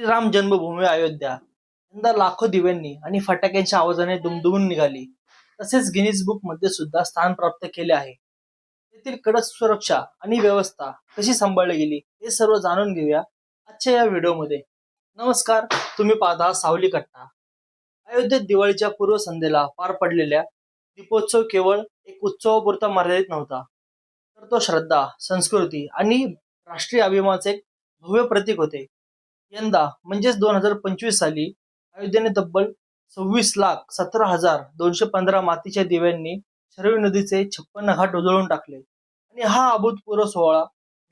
श्रीराम जन्मभूमी अयोध्या. यंदा लाखो दिव्यांनी आणि फटाक्यांच्या आवाजाने दुमदुमून निघाली. तसेच गिनीज बुकमध्ये सुद्धा स्थान प्राप्त केले आहे. तेथील कडक सुरक्षा आणि व्यवस्था कशी सांभाळली गेली हे सर्व जाणून घेऊया आजच्या या व्हिडिओमध्ये. नमस्कार तुम्ही पाहता सावली कट्टा. अयोध्येत दिवाळीच्या पूर्वसंध्येला पार पडलेल्या दीपोत्सव केवळ एक उत्सवापुरता मर्यादित नव्हता. तर तो श्रद्धा संस्कृती आणि राष्ट्रीय अभिमानाचे एक भव्य प्रतीक होते. यंदा म्हणजेच दोन हजार पंचवीस साली अयोध्येने तब्बल सव्वीस लाख सतरा हजार दोनशे पंधरा मातीच्या दिव्यांनी शरयू नदीचे छप्पन्न घाट उजळून टाकले. आणि हा अभूतपूर्व सोहळा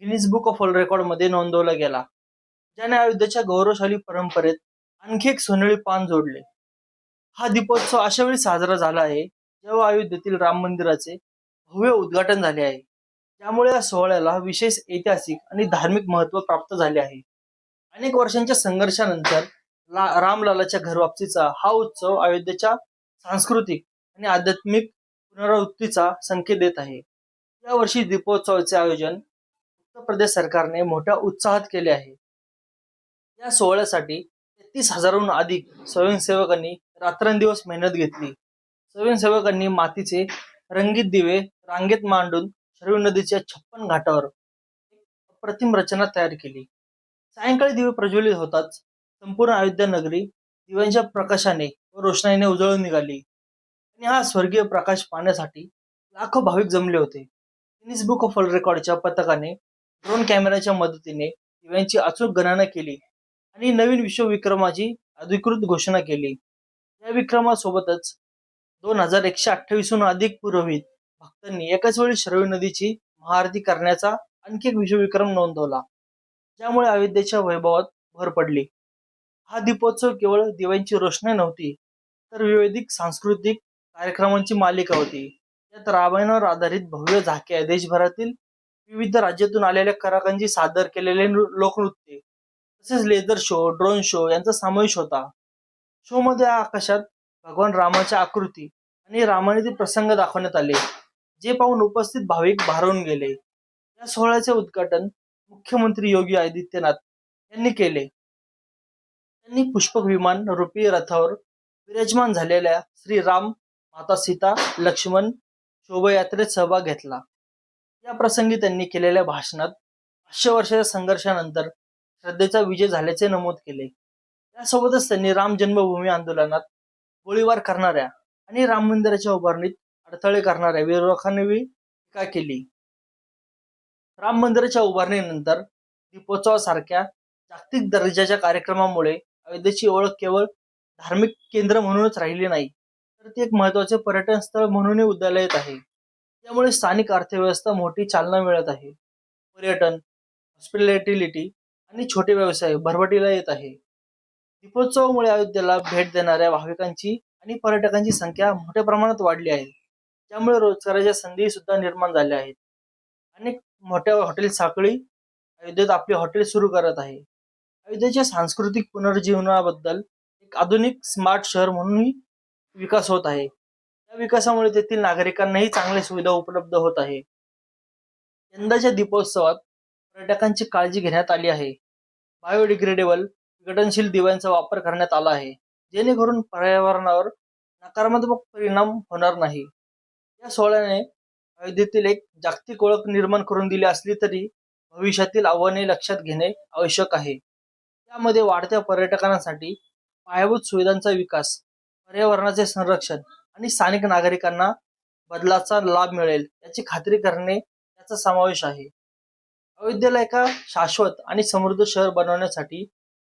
गिनीज बुक ऑफ वर्ल्ड रेकॉर्डमध्ये नोंदवला गेला ज्याने अयोध्येच्या गौरवशाली परंपरेत आणखी एक सोनेरी पान जोडले. हा दीपोत्सव अशा वेळी साजरा झाला आहे जेव्हा अयोध्येतील राम मंदिराचे भव्य उद्घाटन झाले आहे त्यामुळे या सोहळ्याला विशेष ऐतिहासिक आणि धार्मिक महत्त्व प्राप्त झाले आहे. अनेक वर्षांच्या संघर्षानंतर ला- रामलालाच्या घरवापसीचा हा उत्सव अयोध्येच्या सांस्कृतिक आणि आध्यात्मिक पुनरावृत्तीचा संकेत देत आहे. यावर्षी दीपोत्सवाचे आयोजन उत्तर प्रदेश सरकारने मोठ्या उत्साहात केले आहे. या सोहळ्यासाठी तेहतीस हजाराहून अधिक स्वयंसेवकांनी रात्रंदिवस मेहनत घेतली. स्वयंसेवकांनी मातीचे रंगीत दिवे रांगेत मांडून शरयू नदीच्या छप्पन घाटावर एक अप्रतिम रचना तयार केली. सायंकाळी दिवे प्रज्वलित होताच संपूर्ण अयोध्या नगरी दिव्यांच्या प्रकाशाने व रोषणाईने उजळून निघाली. आणि हा स्वर्गीय प्रकाश पाहण्यासाठी लाखो भाविक जमले होते. गिनीज बुक ऑफ वर्ल्ड रेकॉर्डच्या पथकाने ड्रोन कॅमेऱ्याच्या मदतीने दिव्यांची अचूक गणना केली आणि नवीन विश्वविक्रमाची अधिकृत घोषणा केली. या विक्रमासोबतच दोन हजार एकशे अठ्ठावीसहून अधिक पुरोहित भक्तांनी एकाच वेळी शरयू नदीची महाआरती करण्याचा आणखी एक विश्वविक्रम नोंदवला. ज्यामुळे अयोध्येच्या वैभवात भर पडली. हा दीपोत्सव केवळ दिव्यांची रोषणाई नव्हती तर विविध सांस्कृतिक कार्यक्रमांची मालिका होती. यात रामायणावर आधारित भव्य झाक्या देशभरातील विविध राज्यातून आलेल्या कलाकारांची सादर केलेले नृ- लोकनृत्य तसेच लेदर शो ड्रोन शो यांचा समावेश होता. शो मध्ये आकाशात भगवान रामाच्या आकृती आणि रामायणातील प्रसंग दाखवण्यात आले जे पाहून उपस्थित भाविक भारून गेले. या सोहळ्याचे उद्घाटन मुख्यमंत्री योगी आदित्यनाथ यांनी केले. त्यांनी पुष्पक विमान रुपी रथावर विराजमान झालेल्या श्री राम माता सीता लक्ष्मण शोभायात्रेत सहभाग घेतला. या प्रसंगी त्यांनी केलेल्या भाषणात पाचशे वर्षाच्या संघर्षानंतर श्रद्धेचा विजय झाल्याचे नमूद केले. यासोबतच त्यांनी राम जन्मभूमी आंदोलनात गोळीबार करणाऱ्या आणि राम मंदिराच्या उभारणीत अडथळे करणाऱ्या विरोधकांनी टीका केली. राम मंदिराच्या उभारणीनंतर दीपोत्सवासारख्या जागतिक दर्जाच्या कार्यक्रमामुळे अयोध्येची ओळख केवळ धार्मिक केंद्र म्हणूनच राहिली नाही तर ते एक महत्त्वाचे पर्यटन स्थळ म्हणूनही उदयाला येत आहे. त्यामुळे स्थानिक अर्थव्यवस्था मोठी चालना मिळत आहे. पर्यटन हॉस्पिटॅलिटी आणि छोटे व्यवसाय भरभटीला येत आहे. दीपोत्सवामुळे अयोध्येला भेट देणाऱ्या भाविकांची आणि पर्यटकांची संख्या मोठ्या प्रमाणात वाढली आहे. त्यामुळे रोजगाराच्या संधी सुद्धा निर्माण झाल्या आहेत. अनेक मोठ्या हॉटेल साखळी अयोध्येत आपले हॉटेल सुरू करत आहे. अयोध्येच्या सांस्कृतिक पुनर्जीवनाबद्दल एक आधुनिक स्मार्ट शहर म्हणूनही विकास होत आहे. या विकासामुळे तेथील नागरिकांनाही चांगल्या सुविधा उपलब्ध होत आहे. यंदाच्या दीपोत्सवात पर्यटकांची काळजी घेण्यात आली आहे. बायोडिग्रेडेबल विघटनशील दिव्यांचा वापर करण्यात आला आहे जेणेकरून पर्यावरणावर नकारात्मक परिणाम होणार नाही. या सोहळ्याने अयोध्येतील एक जागतिक ओळख निर्माण करून दिली असली तरी भविष्यातील आव्हाने लक्षात घेणे आवश्यक आहे. यामध्ये वाढत्या पर्यटकांसाठी पायाभूत सुविधांचा विकास पर्यावरणाचे संरक्षण आणि स्थानिक नागरिकांना बदलाचा लाभ मिळेल याची खात्री करणे याचा समावेश आहे. अयोध्येला एका शाश्वत आणि समृद्ध शहर बनवण्यासाठी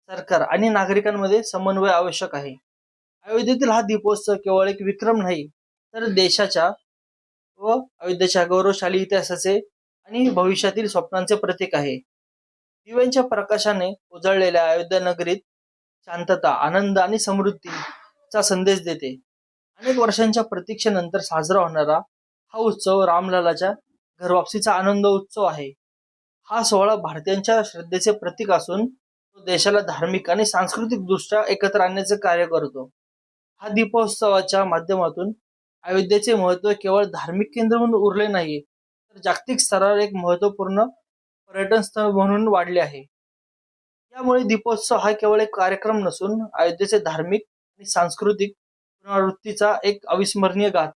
सरकार आणि नागरिकांमध्ये समन्वय आवश्यक आहे. अयोध्येतील हा दीपोत्सव केवळ एक विक्रम नाही तर देशाच्या व अयोध्येच्या गौरवशाली इतिहासाचे आणि भविष्यातील स्वप्नांचे प्रतीक आहे. दिव्यांच्या प्रकाशाने उजळलेल्या अयोध्या नगरीत शांतता आनंद आणि समृद्धीचा संदेश देते. अनेक वर्षांच्या प्रतीक्षेनंतर साजरा होणारा हा उत्सव रामलालाच्या घरवापसीचा आनंद उत्सव आहे. हा सोहळा भारतीयांच्या श्रद्धेचे प्रतीक असून तो देशाला धार्मिक आणि सांस्कृतिक दृष्ट्या एकत्र आणण्याचे कार्य करतो. हा दीपोत्सवाच्या माध्यमातून अयोध्येचे महत्त्व केवळ धार्मिक केंद्र म्हणून उरले नाही तर जागतिक स्तरावर एक महत्त्वपूर्ण पर्यटन स्थळ म्हणून वाढले आहे. त्यामुळे दीपोत्सव हा केवळ एक कार्यक्रम नसून अयोध्येचे धार्मिक आणि सांस्कृतिक पुनरावृत्तीचा एक अविस्मरणीय गाथा